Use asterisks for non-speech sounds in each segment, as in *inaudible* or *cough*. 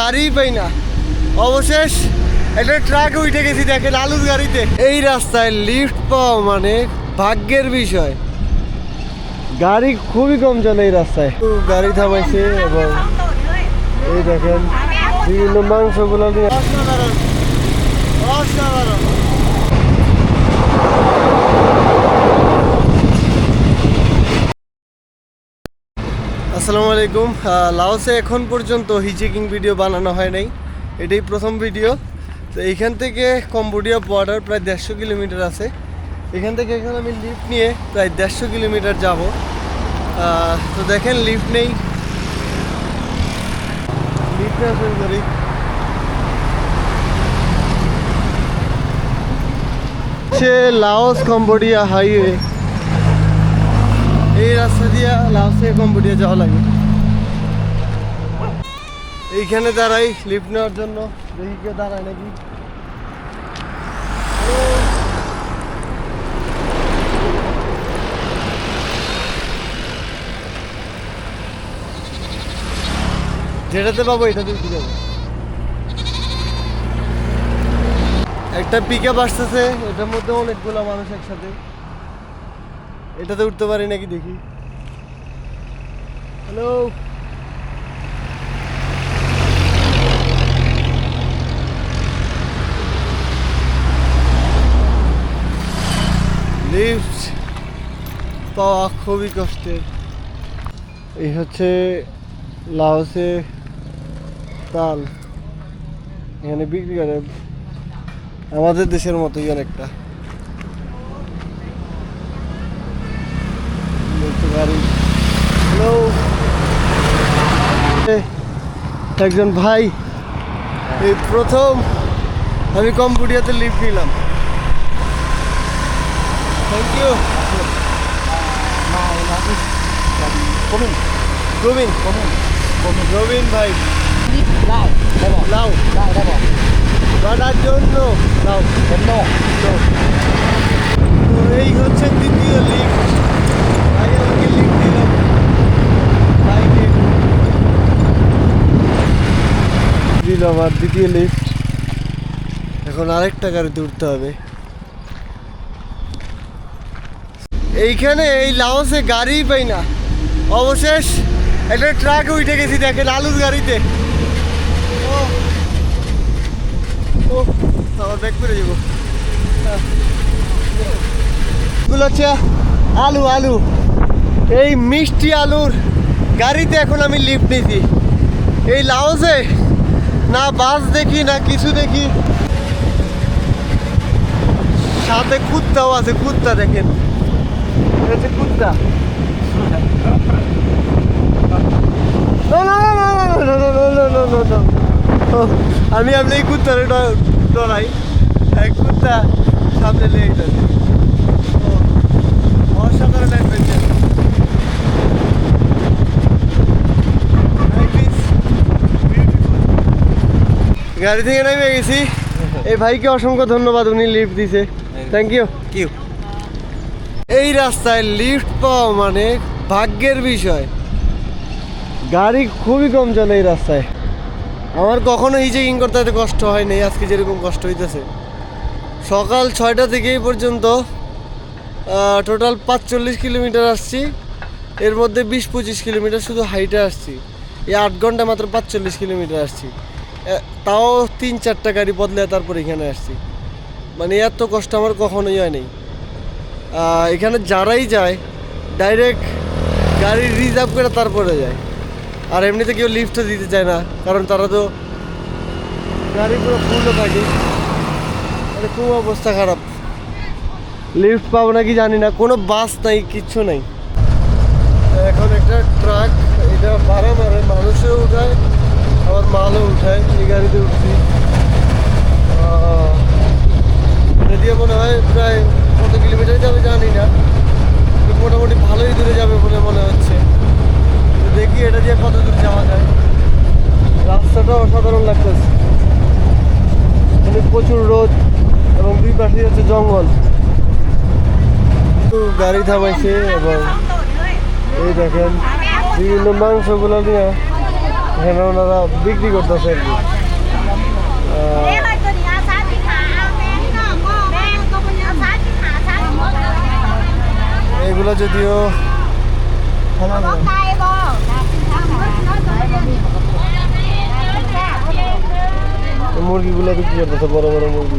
গাড়ি পাই না। অবশেষ একটা ট্রাকে উঠে গেছি দেখেন আলুর গাড়িতে। এই রাস্তায় লিফট পাওয়া মানে ভাগ্যের বিষয়। গাড়ি খুবই কম চলে এই রাস্তায়। গাড়ি থামাইছে এবং এই দেখেন বিভিন্ন মাংসগুলো নিয়ে অসাধারণ অসাধারণ। আসসালামু আলাইকুম। লাওসে এখন পর্যন্ত হিচেকিং ভিডিও বানানো হয় নাই। এটাই প্রথম ভিডিও। তো এইখান থেকে কম্বোডিয়া বর্ডার প্রায় দেড়শো কিলোমিটার আছে। এখান থেকে এখন আমি লিফট নিয়ে প্রায় দেড়শো কিলোমিটার যাব। তো দেখেন লিফট নেই। সে লাওস কম্বোডিয়া হাইওয়ে রাস্তা দিয়ে লাওসে কম্বোডিয়া যাওয়া লাগে। এইখানে দাঁড়াই লিফট নেওয়ার জন্য। দেখি কেউ দাঁড়ায় নাকি। যেটাতে পাবো এটাতে উঠে যাব একটা পিক আপ আসতেছে, এটার মধ্যে অনেকগুলো মানুষ একসাথে। এটাতে উঠতে পারি নাকি দেখি। হ্যালো লিফট পাওয়া খুবই কষ্টের। এই হচ্ছে লাওসে তাল। এখানে বিক্রি করে আমাদের দেশের মতোই অনেকটা। বলতে পারি। হ্যালো একজন ভাই। এই প্রথম আমি কম্বোডিয়াতে লিভ নিলাম। থ্যাংক ইউ কমিন রবিন কমিন রবিন ভাই। লাউ লাউ বানার জন্য লাউ এই হচ্ছে দ্বিতীয় লিভ আমার দ্বিতীয় লিফট এখন আরেকটা গাড়িতে উঠতে হবে। এইখানে এই লাওসে গাড়িই পাই না। অবশেষ একটা ট্রাকে উঠে গেছি, দেখেন আলুর গাড়িতে। ও ব্যাক করে যাব আলু আলু। এই মিষ্টি আলুর গাড়িতে এখন আমি লিফট নিয়েছি। এই লাউজে না বাস দেখি না কিছু দেখি সাথে কুত্তাও আছে কুত্তা দেখেন কুত্তা আমি আপনি এই কুত্তারে ডরাই এক কুত্তা সামনে লেগে যাচ্ছে অসাধারণ অ্যাডভেঞ্চার গাড়ি থেকে নেমে গেছি। এই ভাইকে অসংখ্য ধন্যবাদ উনি লিফট দিছে। থ্যাংক ইউ কিউ এই রাস্তায় লিফট পাওয়া মানে ভাগ্যের বিষয়। গাড়ি খুবই কম চলে এই রাস্তায়। আমার কখনো এই হিচেকিং করতে এত কষ্ট হয় নাই আজকে যেরকম কষ্ট হইতেছে। সকাল ছয়টা থেকে এই পর্যন্ত টোটাল পাঁচচল্লিশ কিলোমিটার আসছি। এর মধ্যে বিশ পঁচিশ কিলোমিটার শুধু হাইটে আসছি। এই আট ঘণ্টা মাত্র পাঁচচল্লিশ কিলোমিটার আসছি। তাও তিন চারটা গাড়ি বদলে তারপর এখানে আসছি। মানে এত কষ্ট আমার কখনোই হয় নাই এখানে যারাই যায় ডাইরেক্ট গাড়ি রিজার্ভ করে তারপরে যায়। আর এমনিতে কেউ লিফটও দিতে চায় না, কারণ তারা তো গাড়ি পুরো ফুলও থাকে। মানে খুব অবস্থা খারাপ। লিফট পাবো নাকি জানি না, কোনো বাস নাই, কিচ্ছু নাই। এখন একটা ট্রাক এটা ভাড়া মারে, মানুষও উঠায় আবার মালও উঠায় এই গাড়িতে উঠছি। দিয়ে মনে হয় প্রায় কত কিলোমিটার যাবে জানি না মোটামুটি ভালোই দূরে যাবে বলে মনে হচ্ছে। দেখি এটা দিয়ে কত দূর যাওয়া যায়। রাস্তাটা অসাধারণ লাগতেছে। মানে প্রচুর রোদ এবং দুই পাশে হচ্ছে জঙ্গল। গাড়ি থামাইছে এবং এই দেখেন, বিভিন্ন মাংসগুলো নিয়ে এখানে ওনারা বিক্রি করতেছে আর কি। এগুলো যদিও মুরগিগুলো বিক্রি করতেছে, বড় বড় মুরগি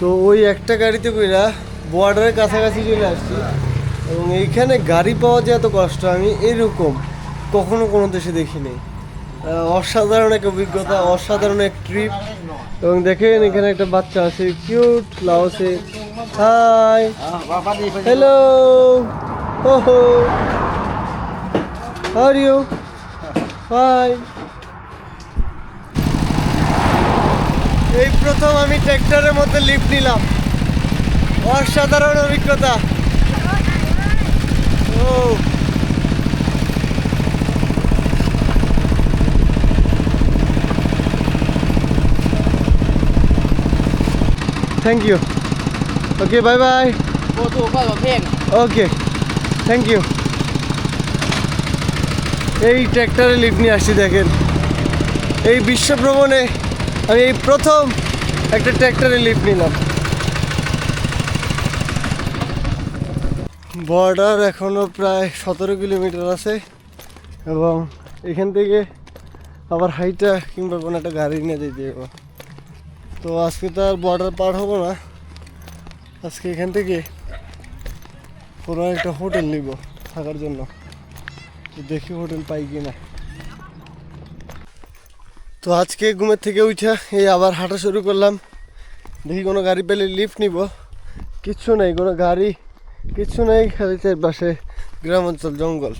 তো ওই একটা গাড়িতে কইরা বর্ডারের কাছাকাছি চলে আসছি। এবং এইখানে গাড়ি পাওয়া যে এত কষ্ট, আমি এরকম। কখনো কোনো দেশে দেখিনি। অসাধারণ এক অভিজ্ঞতা, অসাধারণ এক ট্রিপ এবং দেখেন এখানে একটা বাচ্চা আছে কিউট লাওসে হাই হ্যালো ওহো। আর ইউ হাই এই প্রথম আমি ট্র্যাক্টরের মধ্যে লিফট নিলাম। অসাধারণ অভিজ্ঞতা। ও। Thank you okay bye bye. Okay thank you এই ট্র্যাক্টরে লিফট নিয়ে আসছি, দেখেন। এই বিশ্ব ভ্রমণে আমি এই প্রথম একটা ট্র্যাক্টরে লিফট নিলাম। বর্ডার এখনও প্রায় সতেরো কিলোমিটার আছে এবং এখান থেকে আবার হাইটা কিংবা কোনো একটা গাড়ি নিয়ে যেতে হবে। তো আজকে তো আর বর্ডার পার হব না। আজকে এখান থেকে কোনো একটা হোটেল নিব থাকার জন্য। দেখি হোটেল পাই কি না তো আজকে ঘুমের থেকে উঠা এই আবার হাঁটা শুরু করলাম। দেখি কোনো গাড়ি পেলে লিফট নিব। কিচ্ছু নেই, কোনো গাড়ি, কিচ্ছু নেই, খালি পাশে গ্রাম অঞ্চল জঙ্গল।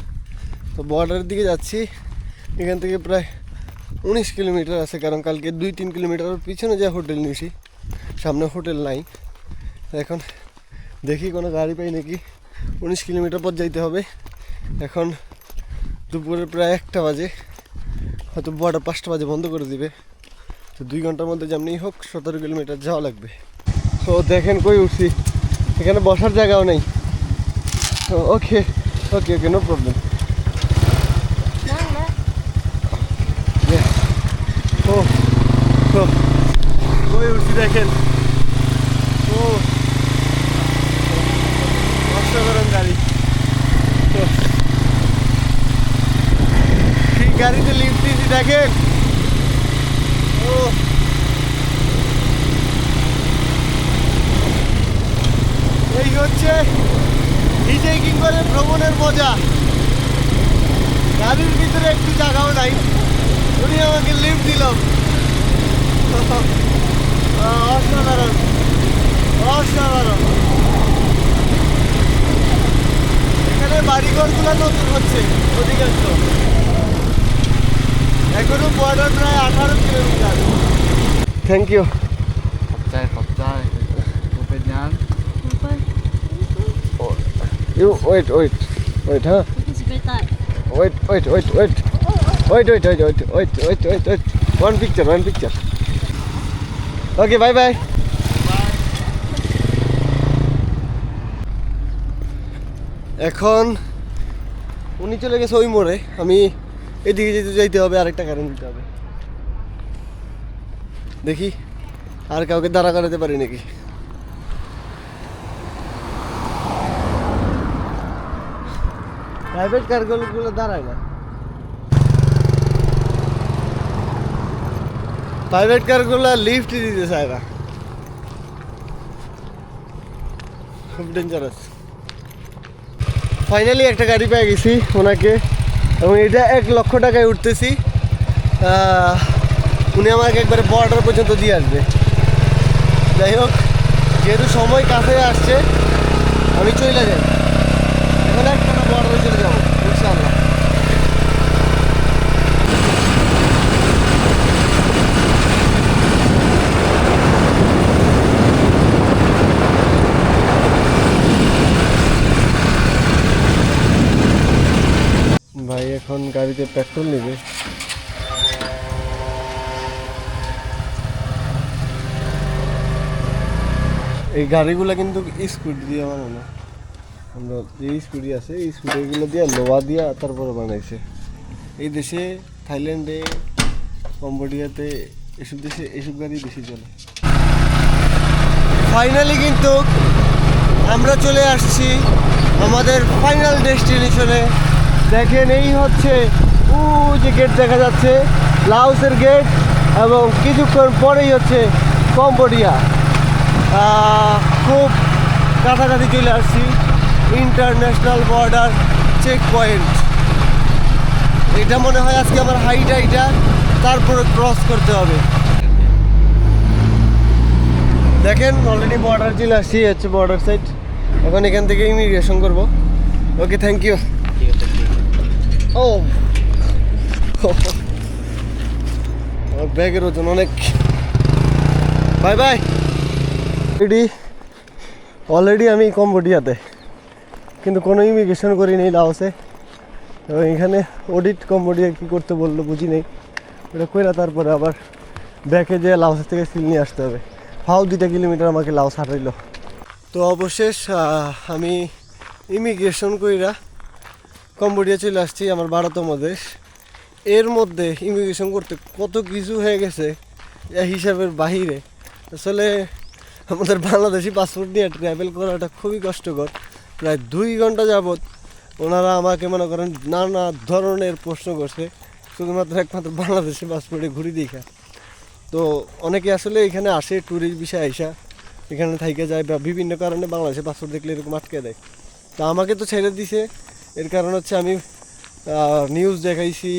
তো বর্ডারের দিকে যাচ্ছি। এখান থেকে প্রায় উনিশ কিলোমিটার আছে, কারণ কালকে দুই তিন কিলোমিটার পিছনে যা হোটেল নিয়েছি, সামনে হোটেল নাই। এখন দেখি কোনো গাড়ি পাই নাকি। উনিশ কিলোমিটার পর যাইতে হবে। এখন দুপুরে প্রায় একটা বাজে, হয়তো বর্ডার পাঁচটা বাজে, বন্ধ করে দিবে। তো দুই ঘণ্টার মধ্যে যেমনি হোক, সতেরো কিলোমিটার যাওয়া লাগবে। তো দেখেন কই উঠছি। এখানে বসার জায়গাও নেই। ওকে ওকে ওকে নো প্রবলেম ও ও কই উঠছি, দেখেন। ও। অসাধারণ গাড়ি। গাড়িতে লিফট দিয়েছি, দেখেন। ও। এই হচ্ছে হিজেকিং করে ভ্রমণের মজা। গাড়ির ভিতরে একটু জায়গাও নাই। উনি আমাকে লিফট দিল। *laughs* অসাধারণ অসাধারণ এখানে বাড়িঘরগুলো নতুন হচ্ছে অধিকাংশ এখনও বর্ডার প্রায় আঠারো kilometre thank you Kopcai, kopcai. Kopenyan. You wait wait wait হ্যাঁ wait wait wait wait wait wait wait wait wait wait wait wait one picture one picture okay bye bye এখন উনি চলে গেছে ওই মোড়ে। আমি এদিকে যেতে যাইতে হবে, আরেকটা গাড়ি নিতে হবে। দেখি আর কাউকে দাঁড়া করাতে পারি নাকি? প্রাইভেট কারগুলো দাঁড়ায় না। প্রাইভেট কারগুলো লিফট দিতে চায় না। খুব ডেঞ্জারাস ফাইনালি একটা গাড়ি পেয়ে গেছি ওনাকে, এবং এটা এক লক্ষ টাকায় উঠতেছি। উনি আমাকে একবারে বর্ডার পর্যন্ত দিয়ে আসবে। যাই হোক, যেহেতু সময় কাছে আসছে, আমি চলে যাই এখন একটা বর্ডারে চলে যাব ইনশাআল্লাহ ভাই এখন গাড়িতে পেট্রোল নেবে। এই গাড়িগুলো কিন্তু স্কুটি দিয়ে বানানো। আমরা যে স্কুটি আছে, এই স্কুটিগুলো দিয়ে লোহা দিয়ে তারপরে বানাইছে। এই দেশে, থাইল্যান্ডে, কম্বোডিয়াতে এসব দেশে এসব গাড়ি বেশি চলে। ফাইনালি কিন্তু আমরা চলে আসছি আমাদের ফাইনাল ডেস্টিনেশনে দেখেন, এই হচ্ছে ও যে গেট দেখা যাচ্ছে, লাউসের গেট এবং কিছুক্ষণ পরেই হচ্ছে কম্বোডিয়া। খুব কাছাকাছি চলে আসছি ইন্টারন্যাশনাল বর্ডার চেক পয়েন্ট এটা মনে হয় আজকে আমার হাইটা এইটা তারপরে ক্রস করতে হবে। দেখেন অলরেডি বর্ডার চলে আসছি, হচ্ছে বর্ডার সাইড এখন এখান থেকে ইমিগ্রেশন করব। ওকে থ্যাংক ইউ ও *laughs* আমার ব্যাগের ওজন অনেক। Bye bye. অলরেডি অলরেডি আমি কম্বোডিয়াতে। কিন্তু কোনো ইমিগ্রেশন করিনি লাওসে। এবং এখানে অডিট কম্বোডিয়া কী করতে বলল বুঝি নেই। ওটা কইরা তারপরে আবার ব্যাকে যেয়ে লাউসের থেকে সিল নিয়ে আসতে হবে। ফাও দুইটা কিলোমিটার আমাকে লাউস হারাইলো। তো অবশেষ আমি ইমিগ্রেশন কইরা কম্বোডিয়া চলে আসছি, আমার বারোতম দেশ। এর মধ্যে ইমিগ্রেশন করতে কত কিছু হয়ে গেছে এ হিসাবের বাহিরে। আসলে আমাদের বাংলাদেশি পাসপোর্ট নিয়ে ট্রাভেল করাটা খুবই কষ্টকর। প্রায় দুই ঘণ্টা যাবৎ ওনারা আমাকে মনে করেন নানা ধরনের প্রশ্ন করছে, শুধুমাত্র একমাত্র বাংলাদেশি পাসপোর্টে ঘুরি দেখা। তো অনেকে আসলে এখানে আসে ট্যুরিস্ট বিষয় আইসা, এখানে থাইকে যায় বা বিভিন্ন কারণে বাংলাদেশে পাসপোর্ট দেখলে এরকম আটকে দেয়। তো আমাকে তো ছেড়ে দিছে এর কারণ হচ্ছে আমি নিউজ দেখাইছি,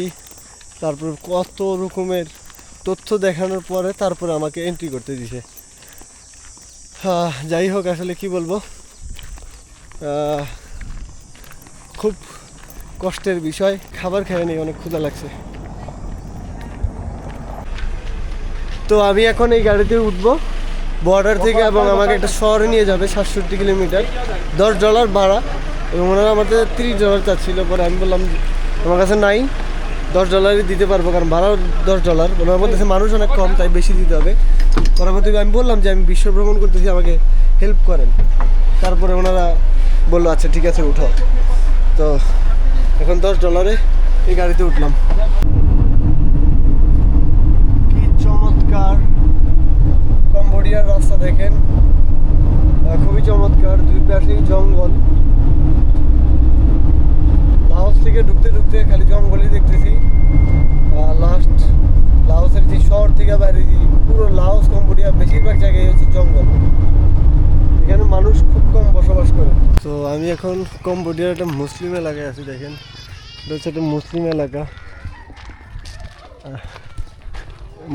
তারপর কত রকমের তথ্য দেখানোর পরে তারপরে আমাকে এন্ট্রি করতে দিছে। যাই হোক, আসলে কি বলব? খুব কষ্টের বিষয়। খাবার খেয়ে নেই, অনেক ক্ষুধা লাগছে। তো আমি এখন এই গাড়িতে উঠবো। বর্ডার থেকে এবং আমাকে একটা শহরে নিয়ে যাবে, সাতষট্টি কিলোমিটার। দশ ডলার ভাড়া। এবং ওনারা আমাদের তিরিশ ডলার চাচ্ছিল, পরে আমি বললাম আমার কাছে নাই, দশ ডলারই দিতে পারব, কারণ ভাড়াও দশ ডলার ওনার মধ্যে মানুষ অনেক কম, তাই বেশি দিতে হবে। পরবর্তীতে আমি বললাম যে, আমি বিশ্ব ভ্রমণ করতেছি, আমাকে হেল্প করেন। তারপরে ওনারা বলল আচ্ছা ঠিক আছে উঠো তো এখন দশ ডলারে এই গাড়িতে উঠলাম। কি চমৎকার কম্বোডিয়ার রাস্তা দেখেন। খুবই চমৎকার, দুই পাশেই জঙ্গল। লাওস থেকে ঢুকতে ঢুকতে খালি জঙ্গলই দেখতেছি। লাস্ট লাওসের যে শহর থেকে বাইরেছি, পুরো লাওস কম্বোডিয়া বেশিরভাগ জায়গায় হচ্ছে জঙ্গল। এখানে মানুষ খুব কম বসবাস করে। তো আমি এখন কম্বোডিয়ার একটা মুসলিম এলাকায় আছি, দেখেন। এটা হচ্ছে একটা মুসলিম এলাকা।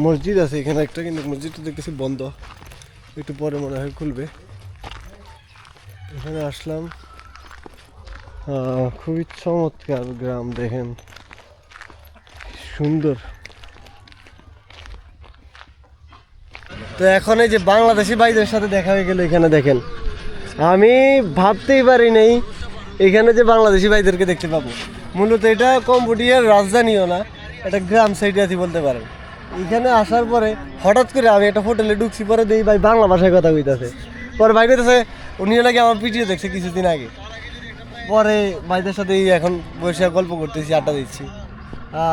মসজিদ আছে এখানে একটা, কিন্তু মসজিদটা দেখতেছি বন্ধ। একটু পরে মনে হয় খুলবে। এখানে আসলাম। খুবই চমৎকার গ্রাম দেখেন। সুন্দর। তো এখন এই যে বাংলাদেশি ভাইদের সাথে দেখা হয়ে গেল এখানে দেখেন। আমি ভাবতেই পারি নাই এখানে যে বাংলাদেশি ভাইদেরকে দেখতে পাবো। মূলত এটা কম্বোডিয়ার রাজধানীও না, এটা গ্রাম সাইডে আছি বলতে পারেন। এখানে আসার পরে হঠাৎ করে আমি একটা হোটেলে ঢুকছি, পরে দেখি ভাই বাংলা ভাষায় কথা কইতাছে। পরে ভাই কইতেছে উনি নাকি আমার ভিডিও দেখছে কিছুদিন আগে। পরে ভাইদের সাথে এখন বসে গল্প করতেছি আড্ডা দিচ্ছি।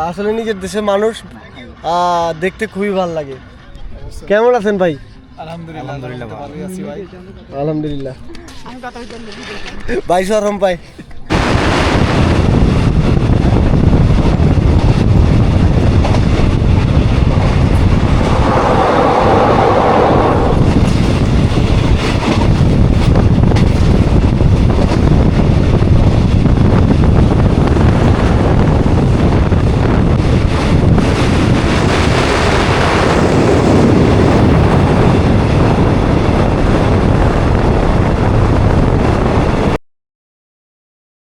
আসলে নিজের দেশের মানুষ দেখতে খুবই ভালো লাগে। কেমন আছেন ভাই? আলহামদুলিল্লাহ আলহামদুলিল্লাহ ভাই। আলহামদুলিল্লাহ। ভাই সরম পাই